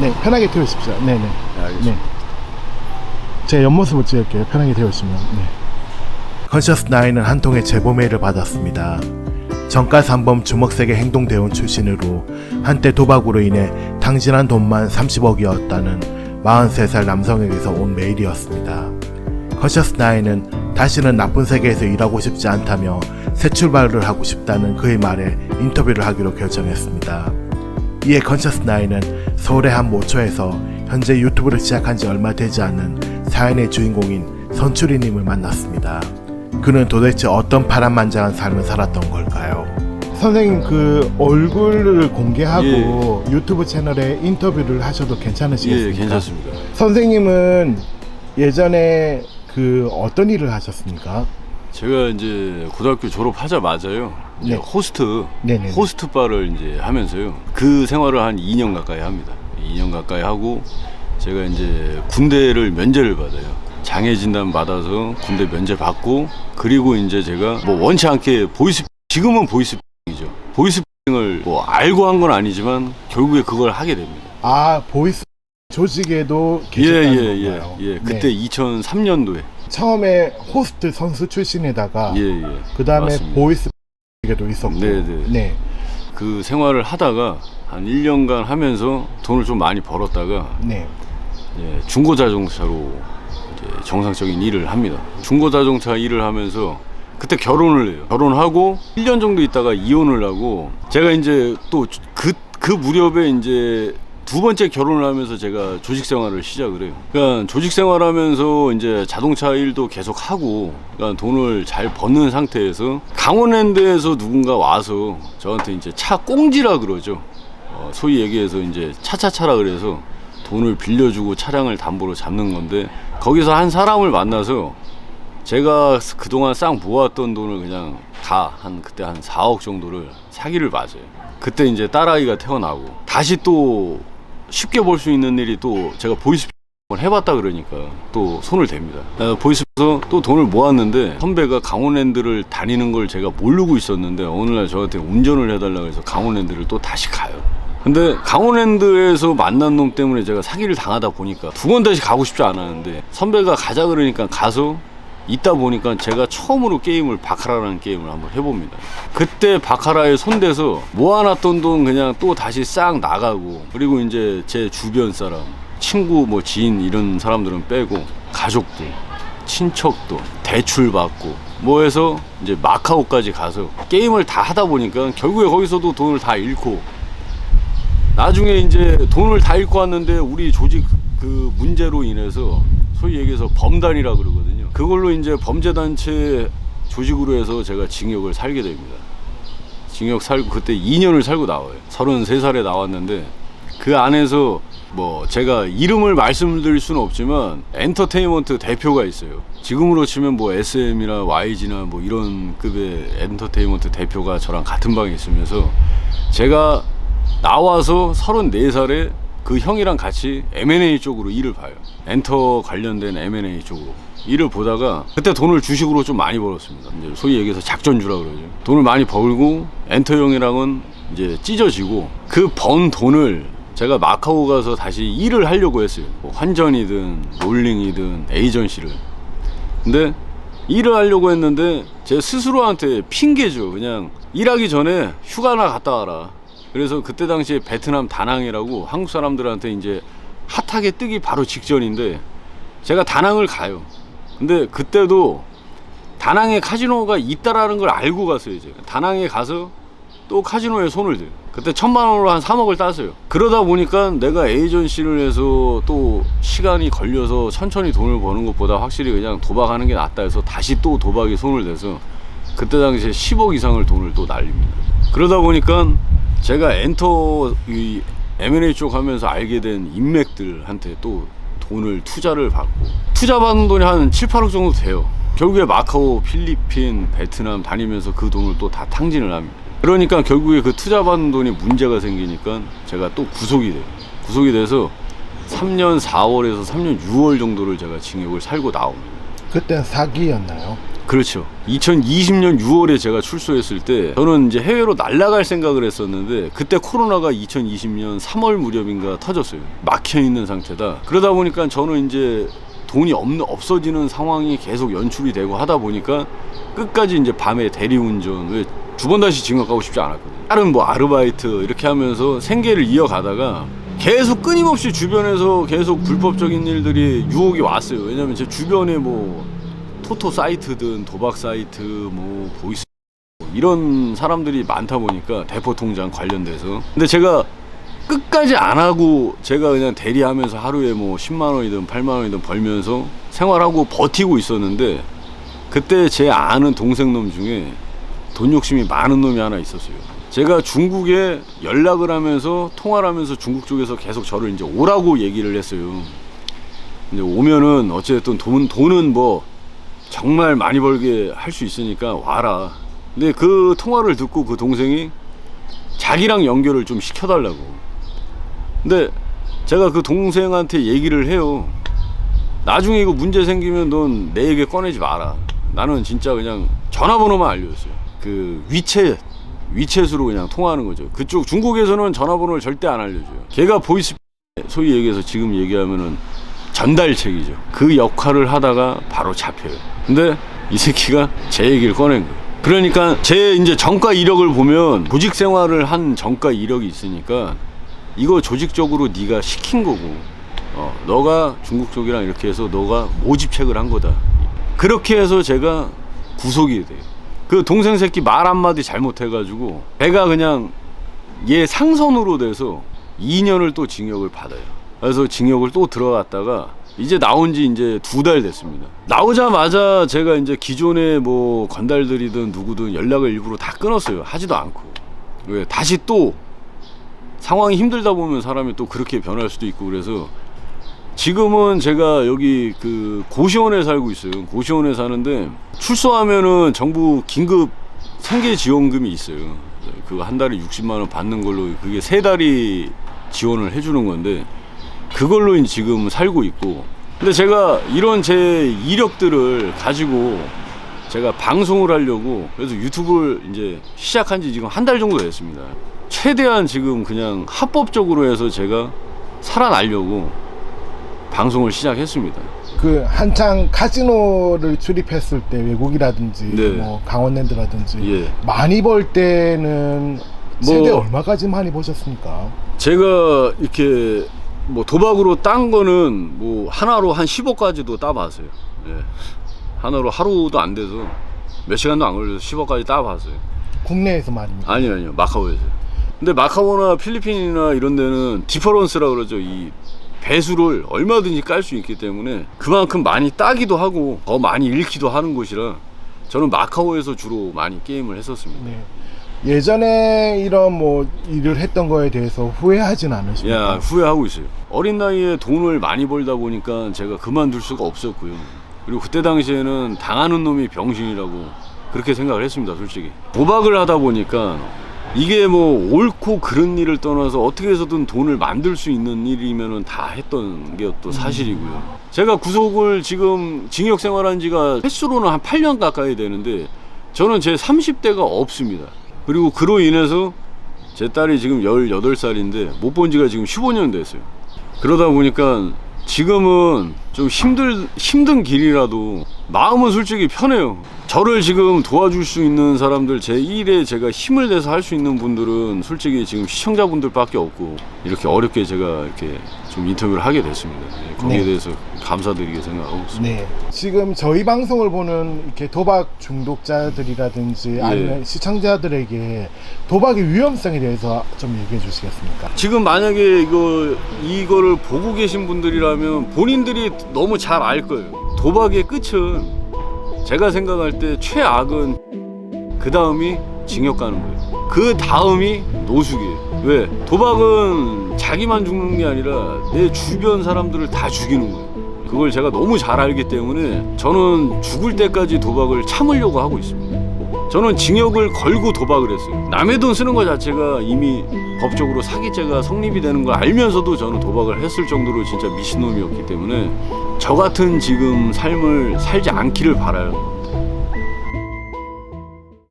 네, 편하게 태우십시오. 네네. 네, 알겠습니다. 네. 제 옆모습을 찍을게요. 편하게 태우시면. 네. 컨셔스 나인은 한 통의 제보 메일을 받았습니다. 정가 산범 주먹세계 행동대원 출신으로 한때 도박으로 인해 탕진한 돈만 30억이었다는 43살 남성에게서 온 메일이었습니다. 컨셔스 나인은 다시는 나쁜 세계에서 일하고 싶지 않다며 새 출발을 하고 싶다는 그의 말에 인터뷰를 하기로 결정했습니다. 이에 컨셔스 나인은 서울의 한 모처에서 현재 유튜브를 시작한 지 얼마 되지 않은 사연의 주인공인 선추리님을 만났습니다. 그는 도대체 어떤 파란만장한 삶을 살았던 걸까요? 선생님 그 얼굴을 공개하고 유튜브 채널에 인터뷰를 하셔도 예, 괜찮으시겠습니까? 괜찮습니다. 선생님은 예전에 그 어떤 일을 하셨습니까? 제가 이제 고등학교 졸업하자마자요. 이제 네. 호스트, 네네네. 호스트 바를 이제 하면서요. 그 생활을 한 2년 가까이 합니다. 2년 가까이 하고 제가 이제 군대를 면제를 받아요. 장애 진단 받아서 군대 면제 받고 그리고 이제 제가 뭐 원치 않게 보이스 지금은 보이스이죠. 보이스을 뭐 알고 한 건 아니지만 결국에 그걸 하게 됩니다. 아 보이스 조직에도 예, 계셨다는 예, 예, 건가요? 예. 네. 그때 2003년도에 처음에 호스트 선수 출신에다가 예, 예. 그 다음에 맞습니다. 보이스에도 있었고 네, 네. 네. 그 생활을 하다가 한 1년간 하면서 돈을 좀 많이 벌었다가 네. 예, 중고 자동차로 이제 정상적인 일을 합니다. 중고 자동차 일을 하면서 그때 결혼을 해요. 결혼하고 1년 정도 있다가 이혼을 하고 제가 이제 또 그 그 무렵에 이제 두 번째 결혼을 하면서 제가 조직 생활을 시작을 해요. 그러니까 조직 생활하면서 이제 자동차 일도 계속 하고, 그러니까 돈을 잘 버는 상태에서 강원랜드에서 누군가 와서 저한테 이제 차 꽁지라 그러죠. 어, 소위 얘기해서 이제 차차차라 그래서 돈을 빌려주고 차량을 담보로 잡는 건데 거기서 한 사람을 만나서 제가 그동안 싹 모았던 돈을 그냥 다 한 그때 한 4억 정도를 사기를 맞아요. 그때 이제 딸아이가 태어나고 다시 또 쉽게 볼 수 있는 일이 또 제가 보이스 을 해봤다 그러니까 또 손을 댑니다. 어, 보이스에서 또 돈을 모았는데 선배가 강원랜드를 다니는 걸 제가 모르고 있었는데 어느 날 저한테 운전을 해달라고 해서 강원랜드를 또 다시 가요. 근데 강원랜드에서 만난 놈 때문에 제가 사기를 당하다 보니까 두 번 다시 가고 싶지 않았는데 선배가 가자 그러니까 가서 있다 보니까 제가 처음으로 게임을 바카라라는 게임을 한번 해봅니다. 그때 바카라에 손대서 모아놨던 돈 그냥 또 다시 싹 나가고 그리고 이제 제 주변 사람 친구 뭐 지인 이런 사람들은 빼고 가족들 친척도 대출 받고 뭐 해서 이제 마카오까지 가서 게임을 다 하다 보니까 결국에 거기서도 돈을 다 잃고 나중에 이제 돈을 다 잃고 왔는데 우리 조직 그 문제로 인해서 소위 얘기해서 범단이라 그러거든요. 그걸로 이제 범죄단체 조직으로 해서 제가 징역을 살게 됩니다. 징역 살고 그때 2년을 살고 나와요. 33살에 나왔는데 그 안에서 뭐 제가 이름을 말씀드릴 수는 없지만 엔터테인먼트 대표가 있어요. 지금으로 치면 뭐 SM이나 YG나 뭐 이런 급의 엔터테인먼트 대표가 저랑 같은 방에 있으면서 제가 나와서 34살에 그 형이랑 같이 M&A 쪽으로 일을 봐요. 엔터 관련된 M&A 쪽으로. 일을 보다가 그때 돈을 주식으로 좀 많이 벌었습니다. 이제 소위 얘기해서 작전주라 그러죠. 돈을 많이 벌고 엔터 형이랑은 이제 찢어지고 그 번 돈을 제가 마카오 가서 다시 일을 하려고 했어요. 뭐 환전이든 롤링이든 에이전시를. 근데 일을 하려고 했는데 제 스스로한테 핑계죠. 그냥 일하기 전에 휴가나 갔다 와라. 그래서 그때 당시에 베트남 다낭이라고 한국 사람들한테 이제 핫하게 뜨기 바로 직전인데 제가 다낭을 가요. 근데 그때도 다낭에 카지노가 있다라는 걸 알고 갔어요. 이제 다낭에 가서 또 카지노에 손을 대요. 그때 천만 원으로 한 3억을 땄어요. 그러다 보니까 내가 에이전시를 해서 또 시간이 걸려서 천천히 돈을 버는 것보다 확실히 그냥 도박하는 게 낫다 해서 다시 또 도박에 손을 대서 그때 당시에 10억 이상을 돈을 또 날립니다. 그러다 보니까 제가 엔터 이 M&A 쪽 하면서 알게 된 인맥들한테 또 돈을 투자를 받고 투자 받은 돈이 한 7, 8억 정도 돼요. 결국에 마카오, 필리핀, 베트남 다니면서 그 돈을 또 다 탕진을 합니다. 그러니까 결국에 그 투자 받은 돈이 문제가 생기니까 제가 또 구속이 돼요. 구속이 돼서 3년 4월에서 3년 6월 정도를 제가 징역을 살고 나옵니다. 그땐 사기였나요? 그렇죠. 2020년 6월에 제가 출소했을 때 저는 이제 해외로 날아갈 생각을 했었는데 그때 코로나가 2020년 3월 무렵인가 터졌어요. 막혀 있는 상태다. 그러다 보니까 저는 이제 돈이 없는 없어지는 상황이 계속 연출이 되고 하다 보니까 끝까지 이제 밤에 대리운전 왜 두 번 다시 징역 가고 싶지 않았거든요. 다른 뭐 아르바이트 이렇게 하면서 생계를 이어가다가 계속 끊임없이 주변에서 계속 불법적인 일들이 유혹이 왔어요. 왜냐면 제 주변에 뭐 토토 사이트든 도박 사이트 뭐 보이스 뭐 이런 사람들이 많다 보니까 대포 통장 관련돼서 근데 제가 끝까지 안 하고 제가 그냥 대리하면서 하루에 뭐 10만 원이든 8만 원이든 벌면서 생활하고 버티고 있었는데 그때 제 아는 동생 놈 중에 돈 욕심이 많은 놈이 하나 있었어요. 제가 중국에 연락을 하면서 통화를 하면서 중국 쪽에서 계속 저를 이제 오라고 얘기를 했어요. 근데 오면은 어쨌든 돈 돈은 뭐 정말 많이 벌게 할 수 있으니까 와라. 근데 그 통화를 듣고 그 동생이 자기랑 연결을 좀 시켜달라고. 근데 제가 그 동생한테 얘기를 해요. 나중에 이거 문제 생기면 넌 내 얘기 꺼내지 마라. 나는 진짜 그냥 전화번호만 알려줬어요. 그 위챗, 위챗으로 그냥 통화하는 거죠. 그쪽 중국에서는 전화번호를 절대 안 알려줘요. 걔가 보이스 소위 얘기해서 지금 얘기하면은 전달책이죠. 그 역할을 하다가 바로 잡혀요. 근데 이 새끼가 제 얘기를 꺼낸 거예요. 그러니까 제 이제 정가 이력을 보면 보직 생활을 한 정가 이력이 있으니까 이거 조직적으로 네가 시킨 거고 어, 너가 중국 쪽이랑 이렇게 해서 너가 모집책을 한 거다. 그렇게 해서 제가 구속이 돼요. 그 동생 새끼 말 한마디 잘못해가지고 배가 그냥 얘 상선으로 돼서 2년을 또 징역을 받아요. 그래서 징역을 또 들어갔다가 이제 나온 지 이제 두 달 됐습니다. 나오자마자 제가 이제 기존에 뭐 건달들이든 누구든 연락을 일부러 다 끊었어요. 하지도 않고. 왜 다시 또 상황이 힘들다 보면 사람이 또 그렇게 변할 수도 있고 그래서 지금은 제가 여기 그 고시원에 살고 있어요. 고시원에 사는데 출소하면은 정부 긴급 생계 지원금이 있어요. 그 한 달에 60만 원 받는 걸로 그게 세 달이 지원을 해주는 건데 그걸로 지금 살고 있고. 근데 제가 이런 제 이력들을 가지고 제가 방송을 하려고 그래서 유튜브를 이제 시작한 지 지금 한 달 정도 됐습니다. 최대한 지금 그냥 합법적으로 해서 제가 살아나려고 방송을 시작했습니다. 그 한창 카지노를 출입했을 때 외국이라든지 네. 뭐 강원랜드라든지 예. 많이 벌 때는 뭐- 최대 얼마까지 많이 버셨습니까? 제가 이렇게 뭐 도박으로 딴 거는 뭐 하나로 한 10억까지도 따봤어요. 예. 하나로 하루도 안 돼서 몇 시간도 안 걸려서 10억까지 따봤어요. 국내에서 말입니다. 아니요, 아니요. 마카오에서. 근데 마카오나 필리핀이나 이런 데는 디퍼런스라 그러죠. 이 배수를 얼마든지 깔 수 있기 때문에 그만큼 많이 따기도 하고 더 많이 잃기도 하는 곳이라 저는 마카오에서 주로 많이 게임을 했었습니다. 네. 예전에 이런 뭐 일을 했던 거에 대해서 후회하진 않으십니까? 야 후회하고 있어요. 어린 나이에 돈을 많이 벌다 보니까 제가 그만둘 수가 없었고요. 그리고 그때 당시에는 당하는 놈이 병신이라고 그렇게 생각을 했습니다, 솔직히. 도박을 하다 보니까 이게 뭐 옳고 그른 일을 떠나서 어떻게 해서든 돈을 만들 수 있는 일이면은 다 했던 게 또 사실이고요. 제가 구속을 지금 징역 생활한 지가 횟수로는 한 8년 가까이 되는데 저는 제 30대가 없습니다. 그리고 그로 인해서 제 딸이 지금 18살인데 못 본 지가 지금 15년 됐어요. 그러다 보니까 지금은 좀 힘들, 힘든 길이라도 마음은 솔직히 편해요. 저를 지금 도와줄 수 있는 사람들, 제 일에 제가 힘을 내서 할 수 있는 분들은 솔직히 지금 시청자분들밖에 없고 이렇게 어렵게 제가 이렇게 좀 인터뷰를 하게 됐습니다. 예, 거기에 네. 대해서 감사드리게 생각하고 있습니다. 네. 지금 저희 방송을 보는 이렇게 도박 중독자들이라든지 아니면 시청자들에게 도박의 위험성에 대해서 좀 얘기해 주시겠습니까? 지금 만약에 이거 이거를 보고 계신 분들이라면 본인들이 너무 잘 알 거예요. 도박의 끝은 제가 생각할 때 최악은 그 다음이 징역 가는 거예요. 그 다음이 노숙이에요. 왜? 도박은 자기만 죽는 게 아니라 내 주변 사람들을 다 죽이는 거예요. 그걸 제가 너무 잘 알기 때문에 저는 죽을 때까지 도박을 참으려고 하고 있습니다. 저는 징역을 걸고 도박을 했어요. 남의 돈 쓰는 것 자체가 이미 법적으로 사기죄가 성립이 되는 걸 알면서도 저는 도박을 했을 정도로 진짜 미친놈이었기 때문에 저 같은 지금 삶을 살지 않기를 바라요.